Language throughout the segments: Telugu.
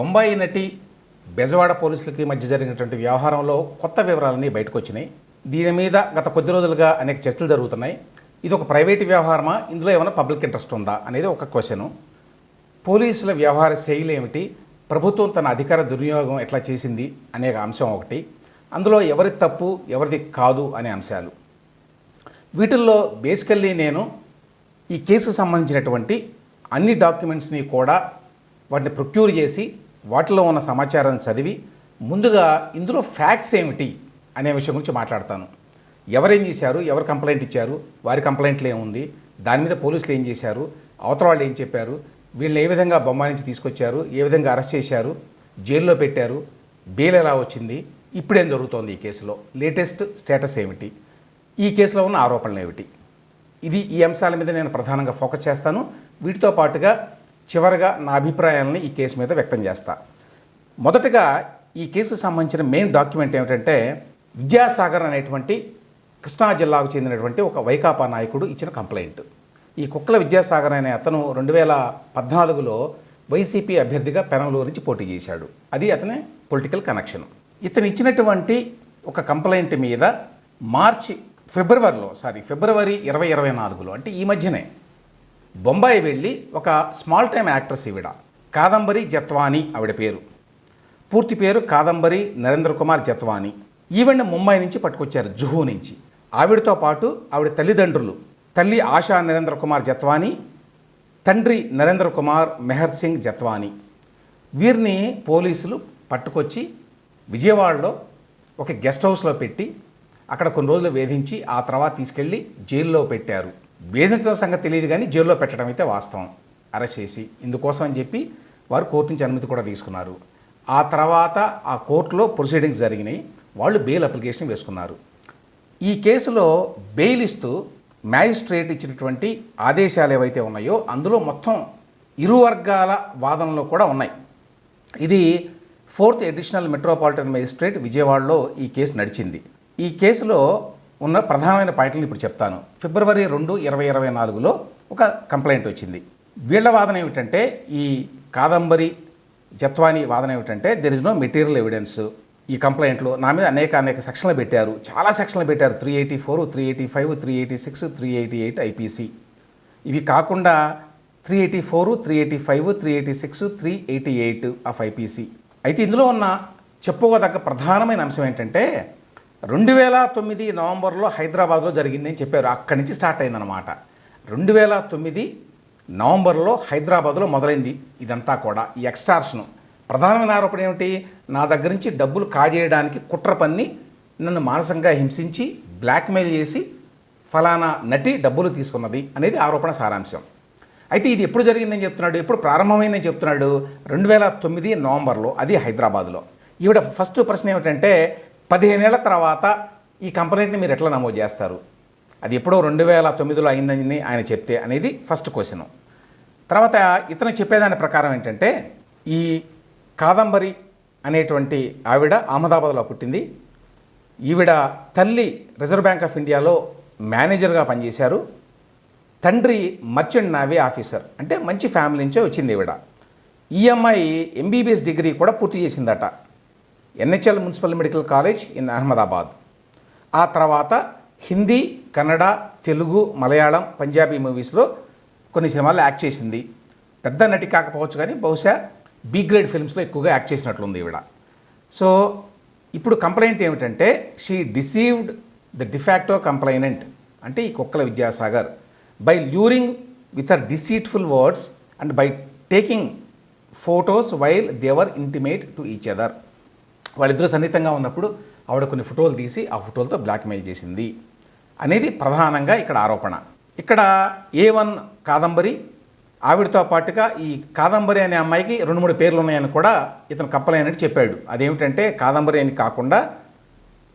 బొంబాయి నటి బెజవాడ పోలీసులకి మధ్య జరిగినటువంటి వ్యవహారంలో కొత్త వివరాలన్నీ బయటకు వచ్చినాయి దీని మీద గత కొద్ది రోజులుగా అనేక చర్చలు జరుగుతున్నాయి. ఇది ఒక ప్రైవేట్ వ్యవహారమా? ఇందులో ఏమైనా పబ్లిక్ ఇంట్రెస్ట్ ఉందా? అనేది ఒక క్వశ్చను. పోలీసుల వ్యవహార శైలి ఏమిటి? ప్రభుత్వం తన అధికార దుర్వినియోగం ఎట్లా చేసింది? అనే అంశం ఒకటి. అందులో ఎవరి తప్పు ఎవరిది కాదు అనే అంశాలు. వీటిల్లో బేసికల్లీ నేను ఈ కేసుకు సంబంధించినటువంటి అన్ని డాక్యుమెంట్స్ని కూడా వాటిని ప్రొక్యూర్ చేసి వాటిలో ఉన్న సమాచారాన్ని చదివి ముందుగా ఇందులో ఫ్యాక్ట్స్ ఏమిటి అనే విషయం గురించి మాట్లాడతాను. ఎవరేం చేశారు? ఎవరు కంప్లైంట్ ఇచ్చారు? వారి కంప్లైంట్లు ఏముంది? దాని మీద పోలీసులు ఏం చేశారు? అవతల వాళ్ళు ఏం చెప్పారు? వీళ్ళని ఏ విధంగా బొమ్మ నుంచి తీసుకొచ్చారు? ఏ విధంగా అరెస్ట్ చేశారు? జైల్లో పెట్టారు? బెయిల్ ఎలా వచ్చింది? ఇప్పుడేం జరుగుతోంది ఈ కేసులో? లేటెస్ట్ స్టేటస్ ఏమిటి? ఈ కేసులో ఉన్న ఆరోపణలు ఏమిటి? ఇది ఈ అంశాల మీద నేను ప్రధానంగా ఫోకస్ చేస్తాను. వీటితో పాటుగా చివరగా నా అభిప్రాయాలని ఈ కేసు మీద వ్యక్తం చేస్తా. మొదటగా ఈ కేసుకు సంబంధించిన మెయిన్ డాక్యుమెంట్ ఏమిటంటే విద్యాసాగర్ అనేటువంటి కృష్ణా జిల్లాకు చెందినటువంటి ఒక వైకాపా నాయకుడు ఇచ్చిన కంప్లైంట్ ఈ కుక్కల విద్యాసాగర్ అనే అతను రెండు వేల పద్నాలుగులో వైసీపీ అభ్యర్థిగా పెనంలో నుంచి పోటీ చేశాడు. అది అతని పొలిటికల్ కనెక్షన్ ఇతను ఇచ్చినటువంటి ఒక కంప్లైంట్ మీద మార్చి ఫిబ్రవరిలో సారీ ఫిబ్రవరి ఇరవై ఇరవై నాలుగులో అంటే ఈ మధ్యనే బొంబాయి వెళ్ళి ఒక స్మాల్ టైమ్ యాక్ట్రెస్ ఈవిడ. కాదంబరి జత్వాని ఆవిడ పేరు. పూర్తి పేరు కాదంబరి నరేంద్ర కుమార్ జత్వాని. ఈవెంట్ ముంబై నుంచి పట్టుకొచ్చారు జుహూ నుంచి. ఆవిడతో పాటు ఆవిడ తల్లిదండ్రులు తల్లి ఆశా నరేంద్ర కుమార్ జత్వాని తండ్రి నరేంద్ర కుమార్ మెహర్ సింగ్ జత్వాని. వీరిని పోలీసులు పట్టుకొచ్చి విజయవాడలో ఒక గెస్ట్ హౌస్లో పెట్టి అక్కడ కొన్ని రోజులు వేధించి ఆ తర్వాత తీసుకెళ్ళి జైల్లో పెట్టారు. వేధించడం సంగతి తెలియదు కానీ జైల్లో పెట్టడం అయితే వాస్తవం. అరెస్ట్ చేసి ఇందుకోసం అని చెప్పి వారు కోర్టు నుంచి అనుమతి కూడా తీసుకున్నారు. ఆ తర్వాత ఆ కోర్టులో ప్రొసీడింగ్స్ జరిగినాయి. వాళ్ళు బెయిల్ అప్లికేషన్ వేసుకున్నారు. ఈ కేసులో బెయిల్ ఇస్తూ మ్యాజిస్ట్రేట్ ఇచ్చినటువంటి ఆదేశాలు ఏవైతే ఉన్నాయో అందులో మొత్తం ఇరు వర్గాల వాదనలు కూడా ఉన్నాయి. ఇది ఫోర్త్ ఎడిషనల్ మెట్రోపాలిటన్ మేజిస్ట్రేట్ విజయవాడలో ఈ కేసు నడిచింది. ఈ కేసులో ఉన్న ప్రధానమైన పాయింట్లను ఇప్పుడు చెప్తాను. ఫిబ్రవరి రెండు ఇరవై ఇరవై నాలుగులో ఒక కంప్లైంట్ వచ్చింది. వీళ్ళ వాదన ఏమిటంటే ఈ కాదంబరి జత్వాని వాదన ఏమిటంటే there is no material evidence ఈ కంప్లైంట్లో నా మీద అనేక అనేక సెక్షన్లు పెట్టారు. చాలా సెక్షన్లు పెట్టారు. Three eighty four three eighty five three eighty six three eighty eight IPC ఇవి కాకుండా three eighty four three eighty five three eighty six three eighty eight of IPC అయితే ఇందులో ఉన్న చెప్పుకోదగ్గ ప్రధానమైన అంశం ఏంటంటే రెండు వేల తొమ్మిది నవంబర్లో హైదరాబాద్లో జరిగిందని చెప్పారు. అక్కడి నుంచి స్టార్ట్ అయిందనమాట రెండు వేల తొమ్మిది నవంబర్లో హైదరాబాద్లో మొదలైంది ఇదంతా కూడా ఈ ఎక్స్టార్స్ను. ప్రధానమైన ఆరోపణ ఏమిటి? నా దగ్గర నుంచి డబ్బులు కాజేయడానికి కుట్ర పన్ని నన్ను మానసికంగా హింసించి బ్లాక్మెయిల్ చేసి ఫలానా నటి డబ్బులు తీసుకున్నది అనేది ఆరోపణ సారాంశం. అయితే ఇది ఎప్పుడు జరిగిందని చెప్తున్నాడు? ఎప్పుడు ప్రారంభమైందని చెప్తున్నాడు? రెండు వేల తొమ్మిది నవంబర్లో అది హైదరాబాద్లో. ఈవిడ ఫస్ట్ ప్రశ్న ఏమిటంటే పదిహేనేళ్ళ తర్వాత ఈ కంప్లైంట్ని మీరు ఎట్లా నమోదు చేస్తారు? అది ఎప్పుడో రెండు వేల తొమ్మిదిలో అయిందని ఆయన చెప్తే అనేది ఫస్ట్ క్వశ్చన్. తర్వాత ఇతను చెప్పేదాని ప్రకారం ఏంటంటే ఈ కాదంబరి అనేటువంటి ఆవిడ అహ్మదాబాద్లో పుట్టింది. ఈవిడ తల్లి రిజర్వ్ బ్యాంక్ ఆఫ్ ఇండియాలో మేనేజర్గా పనిచేశారు. తండ్రి మర్చెంట్ నావీ ఆఫీసర్ అంటే మంచి ఫ్యామిలీ నుంచే వచ్చింది ఈవిడ. ఈఎంఐ ఎంబీబీఎస్ డిగ్రీ కూడా పూర్తి చేసిందట. NHL municipal medical college in Ahmedabad. ఆ తర్వాత హిందీ కన్నడ తెలుగు మలయాళం పంజాబీ మూవీస్లో కొన్ని సినిమాల్లో యాక్ట్ చేసింది. పెద్ద నటి కాకపోవచ్చు కానీ బహుశా బి గ్రేడ్ ఫిల్మ్స్లో ఎక్కువగా యాక్ట్ చేసినట్లుంది ఈవిడ. సో ఇప్పుడు కంప్లైంట్ ఏమిటంటే she deceived the de facto complainant అంటే ఈ Kukkala Vidyasagar by luring with her deceitful words and by taking photos while they were intimate to each other వాళ్ళిద్దరూ సన్నిహితంగా ఉన్నప్పుడు ఆవిడ కొన్ని ఫోటోలు తీసి ఆ ఫోటోలతో బ్లాక్మెయిల్ చేసింది అనేది ప్రధానంగా ఇక్కడ ఆరోపణ. ఇక్కడ ఏ వన్ కాదంబరి ఆవిడతో పాటుగా ఈ కాదంబరి అనే అమ్మాయికి రెండు మూడు పేర్లు ఉన్నాయని కూడా ఇతను కప్పలేనట్టు చెప్పాడు. అదేమిటంటే కాదంబరి అని కాకుండా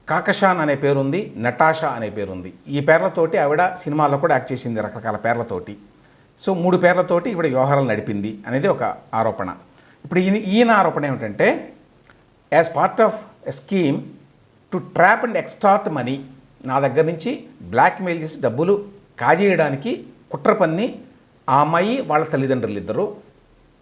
కాకషాన్ అనే పేరుంది నటాషా అనే పేరుంది. ఈ పేర్లతోటి ఆవిడ సినిమాల్లో కూడా యాక్ట్ చేసింది రకరకాల పేర్లతోటి. సో మూడు పేర్లతోటి ఈవిడ వ్యవహారాలు నడిపింది అనేది ఒక ఆరోపణ. ఇప్పుడు ఈయన ఈయన ఆరోపణ ఏమిటంటే as part of a scheme to trap and extort money నా దగ్గర నుంచి బ్లాక్మెయిల్ చేసి డబ్బులు కాజేయడానికి కుట్ర పన్ని ఆ అమ్మాయి వాళ్ళ తల్లిదండ్రులు ఇద్దరు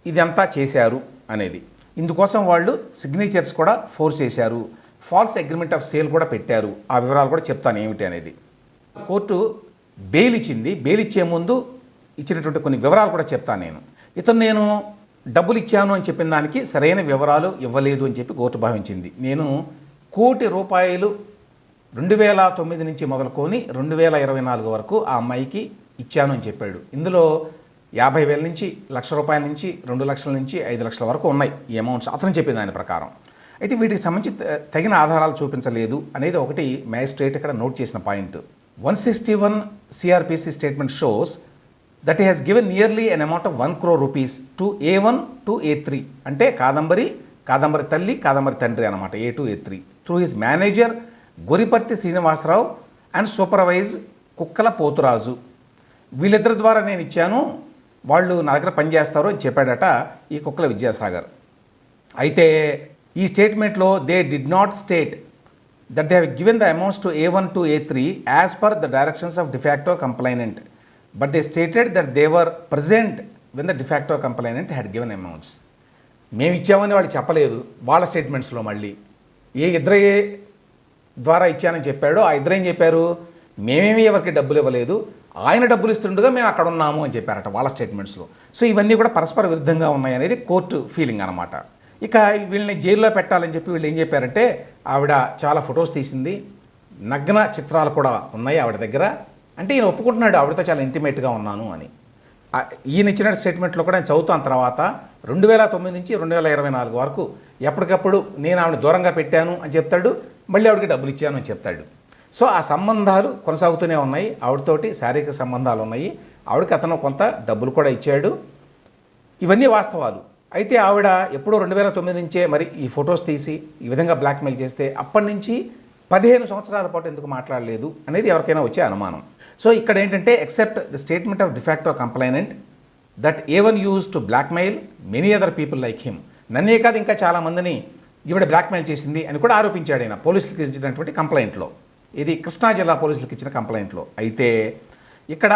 ఇదంతా చేశారు అనేది. ఇందుకోసం వాళ్ళు సిగ్నేచర్స్ కూడా ఫోర్స్ చేశారు. ఫాల్స్ అగ్రిమెంట్ ఆఫ్ సేల్ కూడా పెట్టారు. ఆ వివరాలు కూడా చెప్తాను ఏమిటి అనేది. కోర్టు బెయిల్ ఇచ్చింది. బెయిల్ ఇచ్చే ముందు ఇచ్చినటువంటి కొన్ని వివరాలు కూడా చెప్తాను నేను. ఇతను నేను డబ్బులు ఇచ్చాను అని చెప్పిన దానికి సరైన వివరాలు ఇవ్వలేదు అని చెప్పి కోర్టు భావించింది. నేను కోటి రూపాయలు రెండు వేల తొమ్మిది నుంచి మొదలుకొని రెండు వేల ఇరవై నాలుగు వరకు ఆ అమ్మాయికి ఇచ్చాను అని చెప్పాడు. ఇందులో యాభై వేల నుంచి లక్ష రూపాయల నుంచి రెండు లక్షల నుంచి ఐదు లక్షల వరకు ఉన్నాయి. ఈ అమౌంట్స్ అతను చెప్పిన దాని ప్రకారం. అయితే వీటికి సంబంధించి తగిన ఆధారాలు చూపించలేదు అనేది ఒకటి మ్యాజిస్ట్రేట్ ఇక్కడ నోట్ చేసిన point. One sixty one CrPC statement shows that he given nearly an amount of one crore rupees to A one to A three అంటే కాదంబరి కాదంబరి తల్లి కాదంబరి తండ్రి అనమాట A two A three through his manager Goriparthi Srinivasarao and supervise Kukkala Poturaju. వీళ్ళిద్దరి ద్వారా నేను ఇచ్చాను. వాళ్ళు నా దగ్గర పనిచేస్తారు అని చెప్పాడట ఈ కుక్కల విద్యాసాగర్. అయితే ఈ స్టేట్మెంట్లో they did not state that they have given the amounts to A one to A three as per the directions of de facto complainant but they stated that they were present when the de facto complainant had given amounts మేము ఇచ్చామని వాళ్ళు చెప్పలేదు. వాళ్ళ స్టేట్మెంట్స్లో మళ్ళీ. ఏ ఇద్దరయ్యే ద్వారా ఇచ్చానని చెప్పాడో ఆ ఇద్దరు ఏం చెప్పారు? మేమేమి ఎవరికి డబ్బులు ఇవ్వలేదు. ఆయన డబ్బులు ఇస్తుండగా మేము అక్కడ ఉన్నాము అని చెప్పారట వాళ్ళ స్టేట్మెంట్స్లో సో ఇవన్నీ కూడా పరస్పర విరుద్ధంగా ఉన్నాయనేది కోర్టు ఫీలింగ్ అనమాట ఇక వీళ్ళని జైల్లో పెట్టాలని చెప్పి వీళ్ళు ఏం చెప్పారంటే ఆవిడ చాలా ఫొటోస్ తీసింది. నగ్న చిత్రాలు కూడా ఉన్నాయి ఆవిడ దగ్గర. అంటే ఈయన ఒప్పుకుంటున్నాడు ఆవిడతో చాలా ఇంటిమేట్గా ఉన్నాను అని. ఈయన ఇచ్చిన స్టేట్మెంట్లో కూడా నేను చదువుతాను తర్వాత రెండు వేల తొమ్మిది నుంచి రెండు వేల ఇరవై నాలుగు వరకు ఎప్పటికప్పుడు నేను ఆవిడ దూరంగా పెట్టాను అని చెప్తాడు మళ్ళీ ఆవిడకి డబ్బులు ఇచ్చాను అని చెప్తాడు. సో ఆ సంబంధాలు కొనసాగుతూనే ఉన్నాయి ఆవిడతోటి శారీరక సంబంధాలు ఉన్నాయి ఆవిడకి అతను కొంత డబ్బులు కూడా ఇచ్చాడు. ఇవన్నీ వాస్తవాలు. అయితే ఆవిడ ఎప్పుడో రెండు వేల తొమ్మిది నుంచే మరి ఈ ఫొటోస్ తీసి ఈ విధంగా బ్లాక్మెయిల్ చేస్తే అప్పటి నుంచి పదిహేను సంవత్సరాల పాటు ఎందుకు మాట్లాడలేదు అనేది ఎవరికైనా వచ్చే అనుమానం. సో ఇక్కడ ఏంటంటే except the statement of de facto complainant that A one use to blackmail many other people like him నన్నే కాదు ఇంకా చాలా మందిని ఈవిడ బ్లాక్మెయిల్ చేసింది అని కూడా ఆరోపించాడు ఆయన పోలీసులకు ఇచ్చినటువంటి కంప్లైంట్లో ఇది కృష్ణా జిల్లా పోలీసులకు ఇచ్చిన కంప్లైంట్లో అయితే ఇక్కడ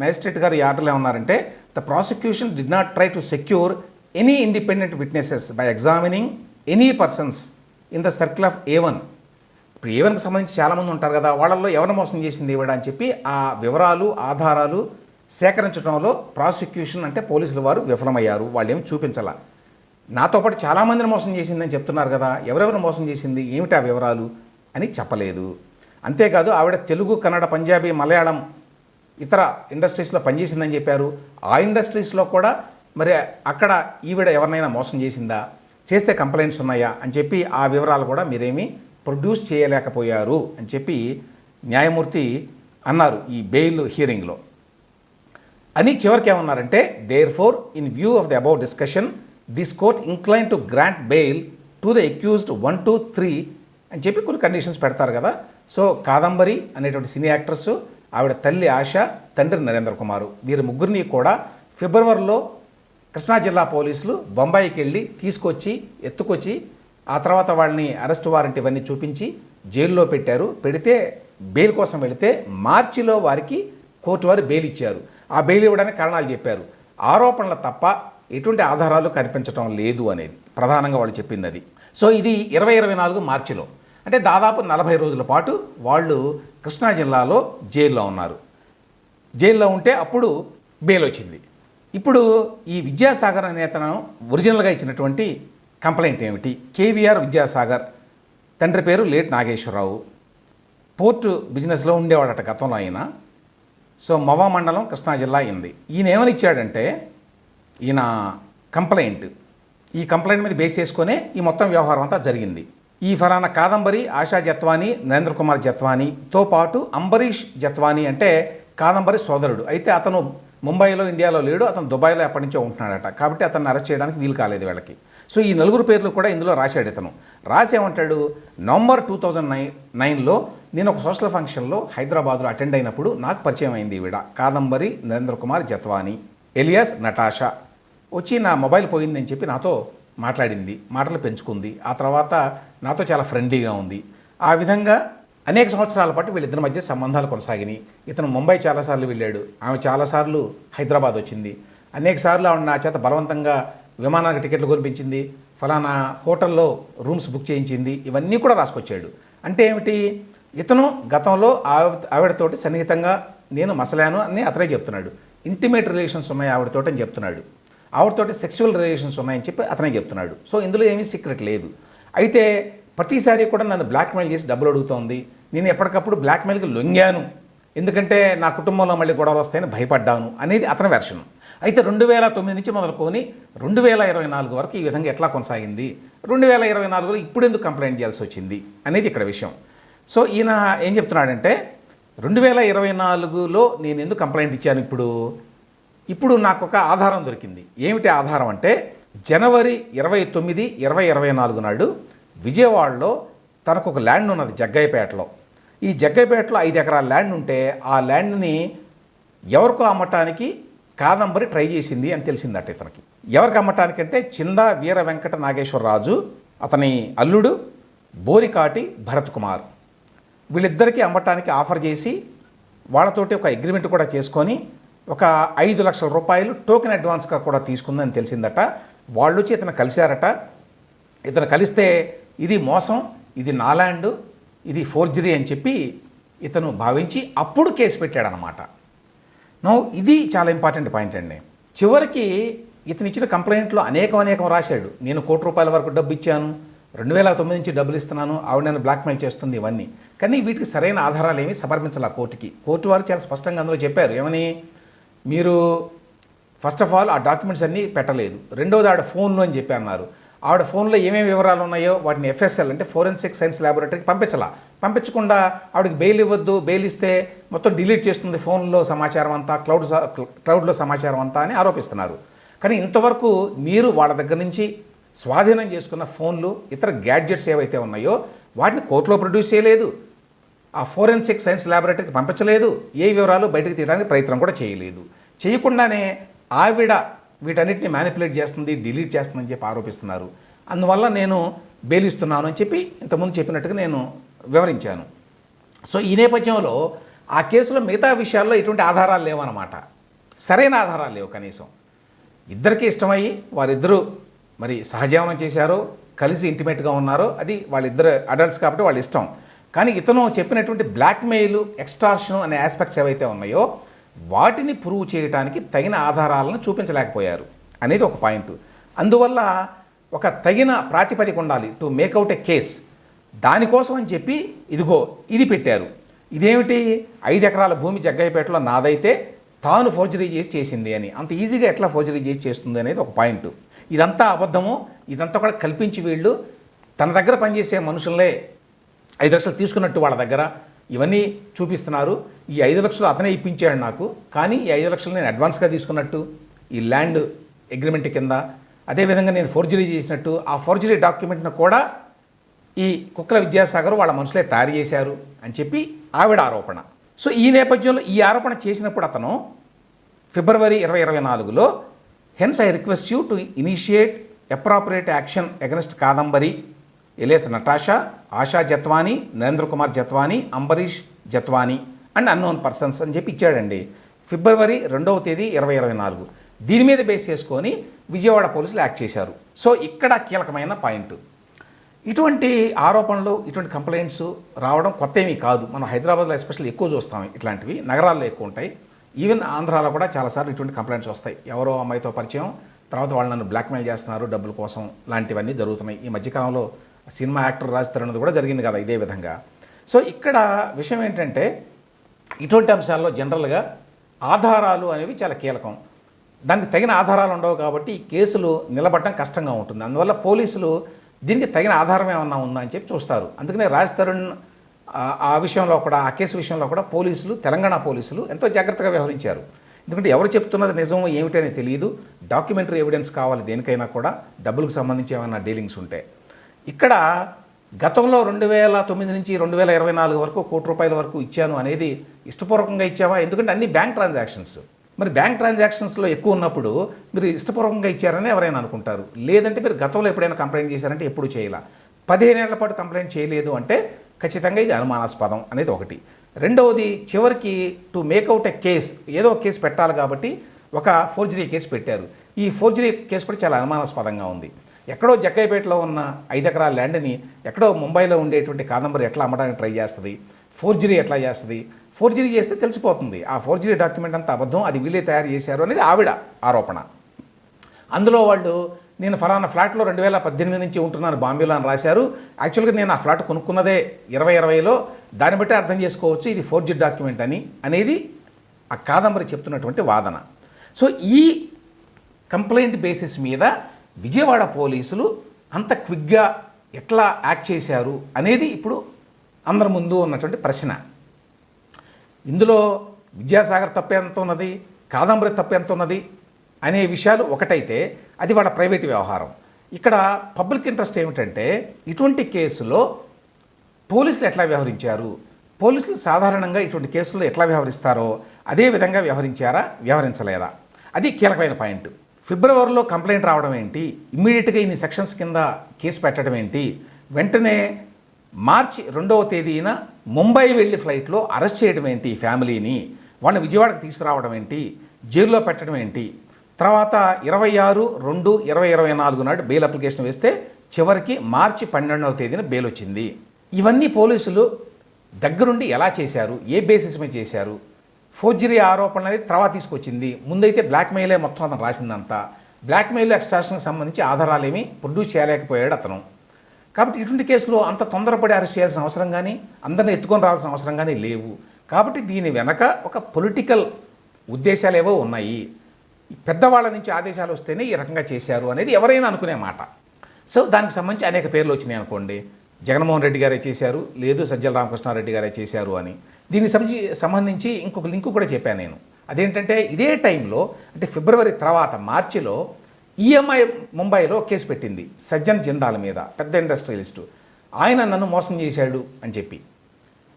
మ్యాజిస్ట్రేట్ గారు ఈ ఆర్డర్లో ఏమన్నారంటే the prosecution did not try to secure any independent witnesses by examining any persons in the circle of A one ఇప్పుడు ఏవన్కి సంబంధించి చాలామంది ఉంటారు కదా వాళ్ళల్లో ఎవరిని మోసం చేసింది ఈవిడ అని చెప్పి ఆ వివరాలు ఆధారాలు సేకరించడంలో ప్రాసిక్యూషన్ అంటే పోలీసుల వారు విఫలమయ్యారు. వాళ్ళు ఏమి చూపించాల. నాతో పాటు చాలామందిని మోసం చేసిందని చెప్తున్నారు కదా ఎవరెవరు మోసం చేసింది ఏమిటి ఆ వివరాలు అని చెప్పలేదు. అంతేకాదు ఆవిడ తెలుగు కన్నడ పంజాబీ మలయాళం ఇతర ఇండస్ట్రీస్లో పనిచేసిందని చెప్పారు. ఆ ఇండస్ట్రీస్లో కూడా మరి అక్కడ ఈవిడ ఎవరినైనా మోసం చేసిందా? చేస్తే కంప్లైంట్స్ ఉన్నాయా? అని చెప్పి ఆ వివరాలు కూడా మీరేమీ ప్రొడ్యూస్ చేయలేకపోయారు అని చెప్పి న్యాయమూర్తి అన్నారు ఈ బెయిల్ హియరింగ్లో అని చివరికి ఏమన్నారంటే therefore in view of the above discussion this court incline to grant bail to the accused one two three అని చెప్పి కొన్ని కండిషన్స్ పెడతారు కదా. సో కాదంబరి అనేటువంటి సినీ యాక్ట్రస్ ఆవిడ తల్లి ఆశ తండ్రి నరేంద్ర కుమారు వీరి ముగ్గురిని కూడా ఫిబ్రవరిలో కృష్ణా జిల్లా పోలీసులు బొంబాయికి వెళ్ళి తీసుకొచ్చి ఎత్తుకొచ్చి ఆ తర్వాత వాళ్ళని అరెస్ట్ వారెంట్ ఇవన్నీ చూపించి జైల్లో పెట్టారు. పెడితే బెయిల్ కోసం వెళితే మార్చిలో వారికి కోర్టు వారు బెయిల్ ఇచ్చారు. ఆ బెయిల్ ఇవ్వడానికి కారణాలు చెప్పారు. ఆరోపణలు తప్ప ఎటువంటి ఆధారాలు కనిపించడం లేదు అనేది ప్రధానంగా వాళ్ళు చెప్పింది అది సో ఇది ఇరవై ఇరవై నాలుగు మార్చిలో. అంటే దాదాపు నలభై రోజుల పాటు వాళ్ళు కృష్ణా జిల్లాలో జైల్లో ఉన్నారు. జైల్లో ఉంటే అప్పుడు బెయిల్ వచ్చింది. ఇప్పుడు ఈ విద్యాసాగర్ నేతను ఒరిజినల్గా ఇచ్చినటువంటి కంప్లైంట్ ఏమిటి? కేవీఆర్ విద్యాసాగర్. తండ్రి పేరు లేట్ నాగేశ్వరరావు. పోర్టు బిజినెస్లో ఉండేవాడట గతంలో ఆయన. సో మవా మండలం కృష్ణా జిల్లా అయింది. ఈయన ఏమని ఇచ్చాడంటే ఈయన కంప్లైంట్. ఈ కంప్లైంట్ మీద బేస్ చేసుకునే ఈ మొత్తం వ్యవహారం అంతా జరిగింది. ఈ ఫలానా కాదంబరి ఆశా జత్వాని నరేంద్ర కుమార్ జత్వానీతో పాటు అంబరీష్ జత్వానీ అంటే కాదంబరి సోదరుడు. అయితే అతను ముంబైలో ఇండియాలో లేడు. అతను దుబాయ్లో ఎప్పటి నుంచో ఉంటున్నాడట. కాబట్టి అతన్ని అరెస్ట్ చేయడానికి వీలు కాలేదు వీళ్ళకి. సో ఈ నలుగురు పేర్లు కూడా ఇందులో రాశాడు ఇతను. రాసేమంటాడు? నవంబర్ టూ థౌజండ్ నైన్ నైన్లో నేను ఒక సోషల్ ఫంక్షన్లో హైదరాబాద్లో అటెండ్ అయినప్పుడు నాకు పరిచయం అయింది ఈవిడ. కాదంబరి నరేంద్ర కుమార్ జత్వాని ఎలియాస్ నటాషా. వచ్చి నా మొబైల్ పోయిందని చెప్పి నాతో మాట్లాడింది మాటలు పెంచుకుంది. ఆ తర్వాత నాతో చాలా ఫ్రెండ్లీగా ఉంది. ఆ విధంగా అనేక సంవత్సరాల పాటు వీళ్ళిద్దరి మధ్య సంబంధాలు కొనసాగినాయి. ఇతను ముంబై చాలాసార్లు వెళ్ళాడు. ఆమె చాలాసార్లు హైదరాబాద్ వచ్చింది. అనేక సార్లు ఆవిడ నా చేత బలవంతంగా విమానానికి టికెట్లు కొనిపించింది. ఫలానా హోటల్లో రూమ్స్ బుక్ చేయించింది. ఇవన్నీ కూడా రాసుకొచ్చాడు. అంటే ఏమిటి? ఇతను గతంలో ఆవిడతోటి సన్నిహితంగా నేను మసలాను అని అతనే చెప్తున్నాడు. ఇంటిమేట్ రిలేషన్స్ ఉన్నాయి ఆవిడతోటి అని చెప్తున్నాడు. ఆవిడతోటి సెక్సువల్ రిలేషన్స్ ఉన్నాయని చెప్పి అతనే చెప్తున్నాడు. సో ఇందులో ఏమీ సీక్రెట్ లేదు. అయితే ప్రతిసారి కూడా నన్ను బ్లాక్మెయిల్ చేసి డబ్బులు అడుగుతోంది. నేను ఎప్పటికప్పుడు బ్లాక్మెయిల్కి లొంగాను. ఎందుకంటే నా కుటుంబంలో మళ్ళీ గొడవలు వస్తాయని భయపడ్డాను అనేది అతని వెర్షన్. అయితే రెండు వేల తొమ్మిది నుంచి మొదలుకొని రెండు వేల ఇరవై నాలుగు వరకు ఈ విధంగా ఎట్లా కొనసాగింది? రెండు వేల ఇరవై నాలుగులో ఇప్పుడు ఎందుకు కంప్లైంట్ చేయాల్సి వచ్చింది అనేది ఇక్కడ విషయం. సో ఈయన ఏం చెప్తున్నాడంటే రెండు వేల ఇరవై నాలుగులో నేను ఎందుకు కంప్లైంట్ ఇచ్చాను ఇప్పుడు? ఇప్పుడు నాకు ఒక ఆధారం దొరికింది. ఏమిటి ఆధారం అంటే జనవరి ఇరవై తొమ్మిది ఇరవై ఇరవై నాలుగు నాడు విజయవాడలో తనకు ఒక ల్యాండ్ ఉన్నది జగ్గయ్యపేటలో. ఈ జగ్గయ్యపేటలో ఐదు ఎకరాల ల్యాండ్ ఉంటే ఆ ల్యాండ్ని ఎవరికో అమ్మటానికి కాదంబరి ట్రై చేసింది అని తెలిసిందట ఇతనికి. ఎవరికి అమ్మటానికంటే చిందా వీర వెంకట నాగేశ్వరరాజు అతని అల్లుడు బోరికాటి భరత్ కుమార్. వీళ్ళిద్దరికీ అమ్మటానికి ఆఫర్ చేసి వాళ్ళతోటి ఒక అగ్రిమెంట్ కూడా చేసుకొని ఒక ఐదు లక్షల రూపాయలు టోకెన్ అడ్వాన్స్గా కూడా తీసుకుందని తెలిసిందట. వాళ్ళు వచ్చి ఇతను కలిశారట. ఇతను కలిస్తే ఇది మోసం ఇది నాలాండు ఇది ఫోర్జరీ అని చెప్పి ఇతను భావించి అప్పుడు కేసు పెట్టాడనమాట నో ఇది చాలా ఇంపార్టెంట్ పాయింట్ అండి. చివరికి ఇతను ఇచ్చిన కంప్లైంట్లో అనేకం అనేకం రాశాడు. నేను కోటి రూపాయల వరకు డబ్బు ఇచ్చాను రెండు వేల తొమ్మిది నుంచి డబ్బులు ఇస్తున్నాను ఆవిడ నన్ను బ్లాక్మెయిల్ చేస్తుంది ఇవన్నీ. కానీ వీటికి సరైన ఆధారాలు ఏమి సమర్పించాలి ఆ కోర్టుకి. కోర్టు వారు చాలా స్పష్టంగా అందులో చెప్పారు ఏమని? మీరు ఫస్ట్ ఆఫ్ ఆల్ ఆ డాక్యుమెంట్స్ అన్నీ పెట్టలేదు. రెండోది ఆడ ఫోన్లో అని చెప్పి అన్నారు. ఆవిడ ఫోన్లో ఏమేమి వివరాలు ఉన్నాయో వాటిని ఎఫ్ఎస్ఎల్ అంటే ఫోరెన్సిక్ సైన్స్ ల్యాబొరేటరీకి పంపించాల. పంపించకుండా ఆవిడకి బెయిల్ ఇవ్వద్దు బెయిల్ ఇస్తే మొత్తం డిలీట్ చేస్తుంది ఫోన్లో సమాచారం అంతా క్లౌడ్ క్లౌడ్లో సమాచారం అంతా అని ఆరోపిస్తున్నారు. కానీ ఇంతవరకు మీరు వాళ్ళ దగ్గర నుంచి స్వాధీనం చేసుకున్న ఫోన్లు ఇతర గ్యాడ్జెట్స్ ఏవైతే ఉన్నాయో వాటిని కోర్టులో ప్రొడ్యూస్ చేయలేదు. ఆ ఫోరెన్సిక్ సైన్స్ ల్యాబొరేటరీకి పంపించలేదు. ఏ వివరాలు బయటకు తీయడానికి ప్రయత్నం కూడా చేయలేదు. చేయకుండానే ఆవిడ వీటన్నిటిని మ్యానిపులేట్ చేస్తుంది డిలీట్ చేస్తుందని చెప్పి ఆరోపిస్తున్నారు. అందువల్ల నేను బేలిస్తున్నాను అని చెప్పి ఇంతకుముందు చెప్పినట్టుగా నేను వివరించాను. సో ఈ నేపథ్యంలో ఆ కేసులో మిగతా విషయాల్లో ఎటువంటి ఆధారాలు లేవన్నమాట. సరైన ఆధారాలు లేవు కనీసం. ఇద్దరికీ ఇష్టమయ్యి వారిద్దరూ మరి సహజీవనం చేశారు కలిసి ఇంటిమేట్గా ఉన్నారో. అది వాళ్ళిద్దరు అడల్ట్స్ కాబట్టి వాళ్ళ ఇష్టం. కానీ ఇతను చెప్పినటువంటి బ్లాక్మెయిల్ ఎక్స్టార్షన్ అనే ఆస్పెక్ట్స్ ఏవైతే ఉన్నాయో వాటిని ప్రూవ్ చేయడానికి తగిన ఆధారాలను చూపించలేకపోయారు అనేది ఒక పాయింట్. అందువల్ల ఒక తగిన ప్రాతిపదిక ఉండాలి. To make out a case. దానికోసం అని చెప్పి ఇదిగో ఇది పెట్టారు. ఇదేమిటి? ఐదు ఎకరాల భూమి జగ్గయ్యపేటలో నాదైతే తాను ఫోర్జరీ చేసి చేసింది అని. అంత ఈజీగా ఎట్లా ఫోర్జరీ చేసి చేస్తుంది అనేది ఒక పాయింట్. ఇదంతా అబద్ధము. ఇదంతా కూడా కల్పించి వీళ్ళు తన దగ్గర పనిచేసే మనుషులే ఐదు లక్షలు తీసుకున్నట్టు వాళ్ళ దగ్గర ఇవన్నీ చూపిస్తున్నారు. ఈ ఐదు లక్షలు అతనే ఇప్పించాడు నాకు. కానీ ఈ ఐదు లక్షలు నేను అడ్వాన్స్గా తీసుకున్నట్టు ఈ ల్యాండ్ అగ్రిమెంట్ కింద అదేవిధంగా నేను ఫోర్జరీ చేసినట్టు ఆ ఫోర్జరీ డాక్యుమెంట్ను కూడా ఈ కుక్కల విద్యాసాగర్ వాళ్ళ మనుషులే తయారు చేశారు అని చెప్పి ఆవిడ ఆరోపణ. సో ఈ నేపథ్యంలో ఈ ఆరోపణ చేసినప్పుడు అతను ఫిబ్రవరి ఇరవై ఇరవై నాలుగులో hence I request you to initiate appropriate action against Kadambari alias Natasha Asha Jatwani Narendra Kumar Jatwani Ambareesh Jatwani and unknown persons అని చెప్పి ఇచ్చాడండి. ఫిబ్రవరి రెండవ తేదీ ఇరవై ఇరవై నాలుగు. దీని మీద బేస్ చేసుకొని విజయవాడ పోలీసులు యాక్ట్ చేశారు. సో ఇక్కడ కీలకమైన పాయింట్. ఇటువంటి ఆరోపణలు ఇటువంటి కంప్లైంట్స్ రావడం కొత్త ఏమీ కాదు. మనం హైదరాబాద్లో ఎస్పెషల్లీ ఎక్కువ చూస్తాం ఇట్లాంటివి. నగరాల్లో ఎక్కువ ఉంటాయి. ఈవెన్ ఆంధ్రాలో కూడా చాలాసార్లు ఇటువంటి కంప్లైంట్స్ వస్తాయి. ఎవరో అమ్మాయితో పరిచయం తర్వాత వాళ్ళు నన్ను బ్లాక్మెయిల్ చేస్తున్నారు డబ్బుల కోసం. లాంటివన్నీ జరుగుతున్నాయి. ఈ మధ్యకాలంలో సినిమా యాక్టర్ రాజ్ తరుణ్ కూడా జరిగింది కదా ఇదే విధంగా. సో ఇక్కడ విషయం ఏంటంటే ఇటువంటి అంశాల్లో జనరల్గా ఆధారాలు అనేవి చాలా కీలకం. దానికి తగిన ఆధారాలు ఉండవు కాబట్టి ఈ కేసులు నిలబడడం కష్టంగా ఉంటుంది. అందువల్ల పోలీసులు దీనికి తగిన ఆధారం ఏమన్నా ఉందా అని చెప్పి చూస్తారు. అందుకనే రాజ్ తరుణ్ ఆ- విషయంలో కూడా ఆ కేసు విషయంలో కూడా పోలీసులు తెలంగాణ పోలీసులు ఎంతో జాగ్రత్తగా వ్యవహరించారు. ఎందుకంటే ఎవరు చెప్తున్నది నిజం ఏమిటని తెలియదు డాక్యుమెంటరీ ఎవిడెన్స్ కావాలి దేనికైనా కూడా. డబ్బులకు సంబంధించి ఏమైనా డీలింగ్స్ ఉంటే. ఇక్కడ గతంలో రెండు వేల తొమ్మిది నుంచి రెండు వేల ఇరవై నాలుగు వరకు కోటి రూపాయల వరకు ఇచ్చాను అనేది ఇష్టపూర్వకంగా ఇచ్చావా ఎందుకంటే అన్ని బ్యాంక్ ట్రాన్సాక్షన్స్. మరి బ్యాంక్ ట్రాన్సాక్షన్స్లో ఎక్కువ ఉన్నప్పుడు మీరు ఇష్టపూర్వకంగా ఇచ్చారని ఎవరైనా అనుకుంటారు. లేదంటే మీరు గతంలో ఎప్పుడైనా కంప్లైంట్ చేశారంటే ఎప్పుడు చేయాల. పదిహేనేళ్ళ పాటు కంప్లైంట్ చేయలేదు అంటే ఖచ్చితంగా ఇది అనుమానాస్పదం అనేది ఒకటి. రెండవది చివరికి to make out a case ఏదో కేసు పెట్టాలి కాబట్టి ఒక ఫోర్జరీ కేసు పెట్టారు. ఈ ఫోర్జరీ కేసు కూడా చాలా అనుమానాస్పదంగా ఉంది. ఎక్కడో జక్కైపేటలో ఉన్న ఐదు ఎకరాల ల్యాండ్ని ఎక్కడో ముంబైలో ఉండేటువంటి కాదంబరి ఎట్లా అమ్మడానికి ట్రై చేస్తుంది? ఫోర్జరీ ఎట్లా చేస్తుంది? ఫోర్జరీ చేస్తే తెలిసిపోతుంది. ఆ ఫోర్జరీ డాక్యుమెంట్ అంతా అబద్ధం అది వీళ్ళే తయారు చేశారు అనేది ఆవిడ ఆరోపణ. అందులో వాళ్ళు నేను ఫలానా ఫ్లాట్లో రెండు వేల పద్దెనిమిది నుంచి ఉంటున్నాను బాంబేలో అని రాశారు. యాక్చువల్గా నేను ఆ ఫ్లాట్ కొనుక్కున్నదే ఇరవై ఇరవైలో. దాన్ని బట్టి అర్థం చేసుకోవచ్చు ఇది ఫోర్జీ డాక్యుమెంట్ అని అనేది ఆ కాదంబరి చెప్తున్నటువంటి వాదన. సో ఈ కంప్లైంట్ బేసిస్ మీద విజయవాడ పోలీసులు అంత క్విక్గా ఎట్లా యాక్ట్ చేశారు అనేది ఇప్పుడు అందరి ముందు ఉన్నటువంటి ప్రశ్న. ఇందులో విద్యాసాగర్ తప్పేంత ఉన్నది కాదంబరి తప్పేంత ఉన్నది అనే విషయాలు ఒకటైతే అది వాళ్ళ ప్రైవేట్ వ్యవహారం. ఇక్కడ పబ్లిక్ ఇంట్రెస్ట్ ఏమిటంటే ఇటువంటి కేసులో పోలీసులు ఎట్లా వ్యవహరించారు? పోలీసులు సాధారణంగా ఇటువంటి కేసుల్లో ఎట్లా వ్యవహరిస్తారో అదే విధంగా వ్యవహరించారా వ్యవహరించలేదా? అది కీలకమైన పాయింట్. ఫిబ్రవరిలో కంప్లైంట్ రావడం ఏంటి? ఇమ్మీడియట్గా ఇన్ని సెక్షన్స్ కింద కేసు పెట్టడం ఏంటి? వెంటనే మార్చి రెండవ తేదీన ముంబై వెళ్ళి ఫ్లైట్లో అరెస్ట్ చేయడం ఏంటి ఈ ఫ్యామిలీని? వాళ్ళని విజయవాడకు తీసుకురావడం ఏంటి? జైల్లో పెట్టడం ఏంటి? తర్వాత ఇరవై ఆరు రెండు ఇరవై ఇరవై నాలుగు నాడు బెయిల్ అప్లికేషన్ వేస్తే చివరికి మార్చి పన్నెండవ తేదీన బెయిల్ వచ్చింది. ఇవన్నీ పోలీసులు దగ్గరుండి ఎలా చేశారు? ఏ బేసిస్ మీద చేశారు? ఫోర్జరీ ఆరోపణలు అనేది తర్వాత తీసుకొచ్చింది. ముందైతే బ్లాక్మెయిలే మొత్తం అతను రాసిందంతా. బ్లాక్మెయిల్ ఎక్స్ట్రాక్షన్కి సంబంధించి ఆధారాలు ఏమీ ప్రొడ్యూస్ చేయలేకపోయాడు అతను. కాబట్టి ఇటువంటి కేసులో అంత తొందరపడి అరెస్ట్ చేయాల్సిన అవసరం కానీ అందరిని ఎత్తుకొని రావాల్సిన అవసరం కానీ లేవు. కాబట్టి దీని వెనక ఒక పొలిటికల్ ఉద్దేశాలు ఏవో ఉన్నాయి పెద్దవాళ్ళ నుంచి ఆదేశాలు వస్తేనే ఈ రకంగా చేశారు అనేది ఎవరైనా అనుకునే మాట. సో దానికి సంబంధించి అనేక పేర్లు వచ్చినాయి అనుకోండి. జగన్మోహన్ రెడ్డి గారే చేశారు లేదు సజ్జల రామకృష్ణారెడ్డి గారే చేశారు అని. దీనికి సంబంధించి సంబంధించి ఇంకొక లింక్ కూడా చెప్పాను నేను. అదేంటంటే ఇదే టైంలో అంటే ఫిబ్రవరి తర్వాత మార్చిలో ఈఎంఐ ముంబైలో కేసు పెట్టింది సజ్జన్ జిందాల్ మీద పెద్ద ఇండస్ట్రియలిస్టు. ఆయన నన్ను మోసం చేశాడు అని చెప్పి.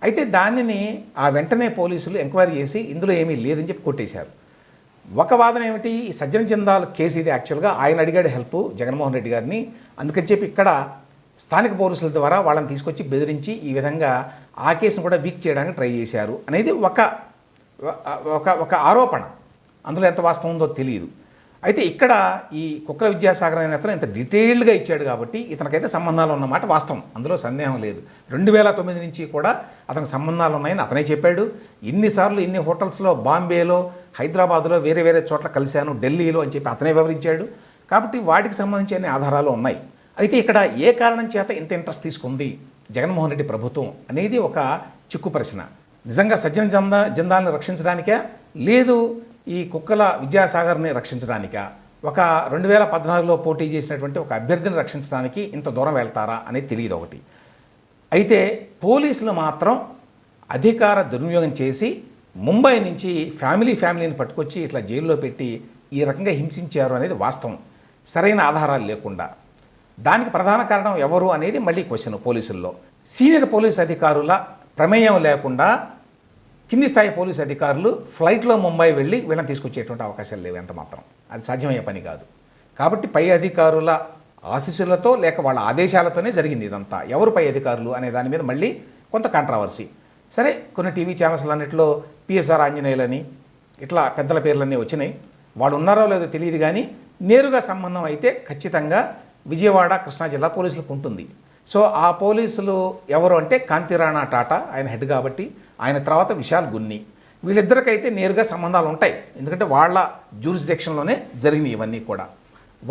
అయితే దానిని ఆ వెంటనే పోలీసులు ఎంక్వైరీ చేసి ఇందులో ఏమీ లేదని చెప్పి కొట్టేశారు. ఒక వాదన ఏమిటి? ఈ సజ్జన జిందాల్ కేసు ఇది యాక్చువల్గా ఆయన అడిగాడు హెల్ప్ జగన్మోహన్ రెడ్డి గారిని. అందుకని చెప్పి ఇక్కడ స్థానిక పోలీసుల ద్వారా వాళ్ళని తీసుకొచ్చి బెదిరించి ఈ విధంగా ఆ కేసును కూడా వీక్ చేయడానికి ట్రై చేశారు అనేది ఒక ఒక ఒక ఆరోపణ. అందులో ఎంత వాస్తవం ఉందో తెలియదు. అయితే ఇక్కడ ఈ కుక్కల విద్యాసాగర్ అనే అతను ఇంత డీటెయిల్డ్గా ఇచ్చాడు కాబట్టి ఇతనికైతే సంబంధాలు ఉన్నమాట వాస్తవం. అందులో సందేహం లేదు. రెండు వేల తొమ్మిది నుంచి కూడా అతనికి సంబంధాలు ఉన్నాయని అతనే చెప్పాడు. ఇన్నిసార్లు ఇన్ని హోటల్స్లో బాంబేలో హైదరాబాద్లో వేరే వేరే చోట్ల కలిశాను ఢిల్లీలో అని చెప్పి అతనే వివరించాడు. కాబట్టి వాటికి సంబంధించి అన్ని ఆధారాలు ఉన్నాయి. అయితే ఇక్కడ ఏ కారణం చేత ఇంత ఇంట్రెస్ట్ తీసుకుంది? జగన్మోహన్ రెడ్డి ప్రభుత్వం అనేది ఒక చిక్కు ప్రశ్న. నిజంగా సజ్జన జందా జిందాల్ని రక్షించడానికా? లేదు ఈ కుక్కల విద్యాసాగర్ని రక్షించడానికా? ఒక రెండు వేల పద్నాలుగులో పోటీ చేసినటువంటి ఒక అభ్యర్థిని రక్షించడానికి ఇంత దూరం వెళ్తారా అనేది తెలియదు ఒకటి. అయితే పోలీసులు మాత్రం అధికార దుర్వినియోగం చేసి ముంబై నుంచి ఫ్యామిలీ ఫ్యామిలీని పట్టుకొచ్చి ఇట్లా జైల్లో పెట్టి ఈ రకంగా హింసించారు అనేది వాస్తవం. సరైన ఆధారాలు లేకుండా. దానికి ప్రధాన కారణం ఎవరు అనేది మళ్ళీ క్వశ్చన్ పోలీసుల్లో. సీనియర్ పోలీస్ అధికారుల ప్రమేయం లేకుండా కింది స్థాయి పోలీస్ అధికారులు ఫ్లైట్లో ముంబై వెళ్ళి వీళ్ళని తీసుకొచ్చేటువంటి అవకాశాలు లేవు ఎంత మాత్రం. అది సాధ్యమయ్యే పని కాదు. కాబట్టి పై అధికారుల ఆశీస్సులతో లేక వాళ్ళ ఆదేశాలతోనే జరిగింది ఇదంతా. ఎవరు పై అధికారులు అనే దాని మీద మళ్ళీ కొంత కాంట్రవర్సీ సరే కొన్ని టీవీ ఛానల్స్ అన్నింటిలో పిఎస్ఆర్ ఆంజనేయులని ఇట్లా పెద్దల పేర్లన్నీ వచ్చినాయి. వాళ్ళు ఉన్నారో లేదో తెలియదు కానీ నేరుగా సంబంధం అయితే ఖచ్చితంగా విజయవాడ కృష్ణా జిల్లా పోలీసులకు ఉంటుంది. సో ఆ పోలీసులు ఎవరు అంటే కాంతిరాణా టాటా ఆయన హెడ్ కాబట్టి ఆయన తర్వాత విశాల్ గున్ని. వీళ్ళిద్దరికైతే నేరుగా సంబంధాలు ఉంటాయి. ఎందుకంటే వాళ్ళ జ్యూరిస్డిక్షన్లోనే జరిగినాయి ఇవన్నీ కూడా.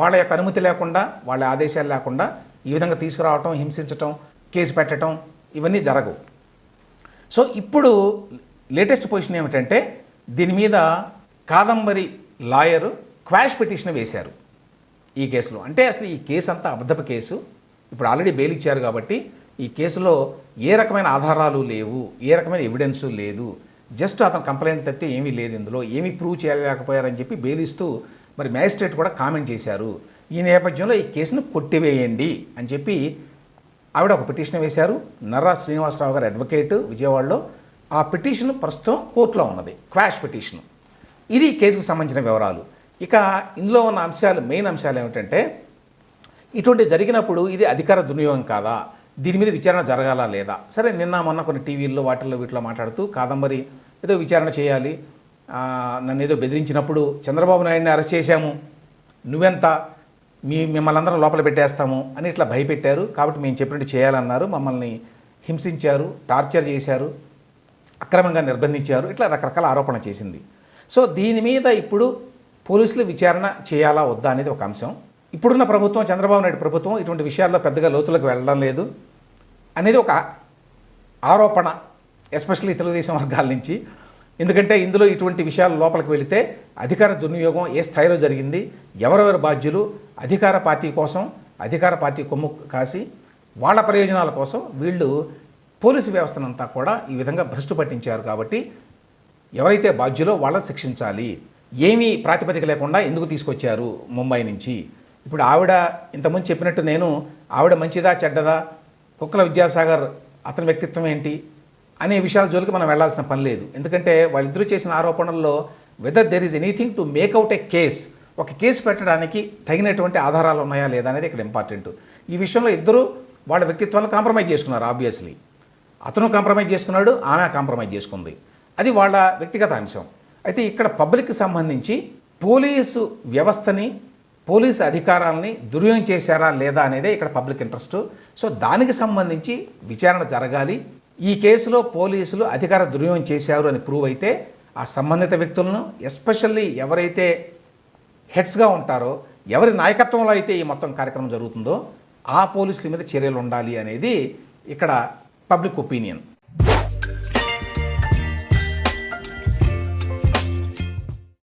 వాళ్ళ యొక్క అనుమతి లేకుండా వాళ్ళ ఆదేశాలు లేకుండా ఈ విధంగా తీసుకురావటం హింసించటం కేసు పెట్టడం ఇవన్నీ జరగవు. సో ఇప్పుడు లేటెస్ట్ పొజిషన్ ఏమిటంటే దీని మీద కాదంబరి లాయరు క్వాష్ పిటిషన్ వేశారు. ఈ కేసులో. అంటే అసలు ఈ కేసు అంతా అబద్ధపు కేసు. ఇప్పుడు ఆల్రెడీ బెయిల్ ఇచ్చారు కాబట్టి ఈ కేసులో ఏ రకమైన ఆధారాలు లేవు ఏ రకమైన ఎవిడెన్స్ లేదు. జస్ట్ అతను కంప్లైంట్ తట్టి ఏమీ లేదు ఇందులో. ఏమీ ప్రూవ్ చేయలేకపోయారని చెప్పి బేలిస్తూ మరి మ్యాజిస్ట్రేట్ కూడా కామెంట్ చేశారు. ఈ నేపథ్యంలో ఈ కేసును కొట్టివేయండి అని చెప్పి ఆవిడ ఒక పిటిషన్ వేశారు. నర్రా శ్రీనివాసరావు గారు అడ్వకేట్ విజయవాడలో. ఆ పిటిషన్ ప్రస్తుతం కోర్టులో ఉన్నది. Quash petition. ఇది కేసుకు సంబంధించిన వివరాలు. ఇక ఇందులో ఉన్న అంశాలు మెయిన్ అంశాలు ఏమిటంటే ఇటువంటి జరిగినప్పుడు ఇది అధికార దుర్వినియోగం కాదా? దీని మీద విచారణ జరగాల లేదా? సరే నిన్న మొన్న కొన్ని టీవీల్లో వాటిల్లో వీటిలో మాట్లాడుతూ కాదంబరి ఏదో విచారణ చేయాలి. నన్ను ఏదో బెదిరించినప్పుడు చంద్రబాబు నాయుడిని అరెస్ట్ చేశాము. నువ్వెంత? మీ మిమ్మల్ని అందరం లోపల పెట్టేస్తాము అని ఇట్లా భయపెట్టారు. కాబట్టి మేము చెప్పినట్టు చేయాలన్నారు. మమ్మల్ని హింసించారు టార్చర్ చేశారు అక్రమంగా నిర్బంధించారు. ఇట్లా రకరకాల ఆరోపణ చేసింది. సో దీని మీద ఇప్పుడు పోలీసులు విచారణ చేయాలా వద్దా అనేది ఒక అంశం. ఇప్పుడున్న ప్రభుత్వం చంద్రబాబు నాయుడు ప్రభుత్వం ఇటువంటి విషయాల్లో పెద్దగా లోతులకు వెళ్ళడం లేదు అనేది ఒక ఆరోపణ ఎస్పెషల్లీ తెలుగుదేశం వర్గాల నుంచి. ఎందుకంటే ఇందులో ఇటువంటి విషయాలు లోపలికి వెళితే అధికార దుర్వినియోగం ఏ స్థాయిలో జరిగింది ఎవరెవరు బాధ్యులు అధికార పార్టీ కోసం అధికార పార్టీ కొమ్ము కాసి వాళ్ళ ప్రయోజనాల కోసం వీళ్ళు పోలీసు వ్యవస్థనంతా కూడా ఈ విధంగా భ్రష్టు పట్టించారు కాబట్టి ఎవరైతే బాధ్యులో వాళ్ళని శిక్షించాలి. ఏమీ ప్రాతిపదిక లేకుండా ఎందుకు తీసుకొచ్చారు ముంబై నుంచి? ఇప్పుడు ఆవిడ ఇంతకుముందు చెప్పినట్టు నేను ఆవిడ మంచిదా చెడ్డదా కుక్కల విద్యాసాగర్ అతని వ్యక్తిత్వం ఏంటి అనే విషయాల జోలికి మనం వెళ్ళాల్సిన పని లేదు. ఎందుకంటే వాళ్ళిద్దరూ చేసిన ఆరోపణల్లో whether there is anything to make out a case ఒక కేసు పెట్టడానికి తగినటువంటి ఆధారాలు ఉన్నాయా లేదా అనేది ఇక్కడ ఇంపార్టెంట్ ఈ విషయంలో ఇద్దరు వాళ్ళ వ్యక్తిత్వాలను కాంప్రమైజ్ చేసుకున్నారు ఆబ్వియస్లీ అతను కాంప్రమైజ్ చేసుకున్నాడు ఆమె కాంప్రమైజ్ చేసుకుంది. అది వాళ్ళ వ్యక్తిగత అంశం. అయితే ఇక్కడ పబ్లిక్కి సంబంధించి పోలీసు వ్యవస్థని పోలీసు అధికారాలని దుర్వినియోగం చేశారా లేదా అనేదే ఇక్కడ పబ్లిక్ ఇంట్రెస్ట్. సో దానికి సంబంధించి విచారణ జరగాలి. ఈ కేసులో పోలీసులు అధికార దుర్వ్యం చేశారు అని ప్రూవ్ అయితే ఆ సంబంధిత వ్యక్తులను ఎస్పెషల్లీ ఎవరైతే హెడ్స్గా ఉంటారో ఎవరి నాయకత్వంలో అయితే ఈ మొత్తం కార్యక్రమం జరుగుతుందో ఆ పోలీసుల మీద చర్యలు ఉండాలి అనేది ఇక్కడ పబ్లిక్ ఒపీనియన్.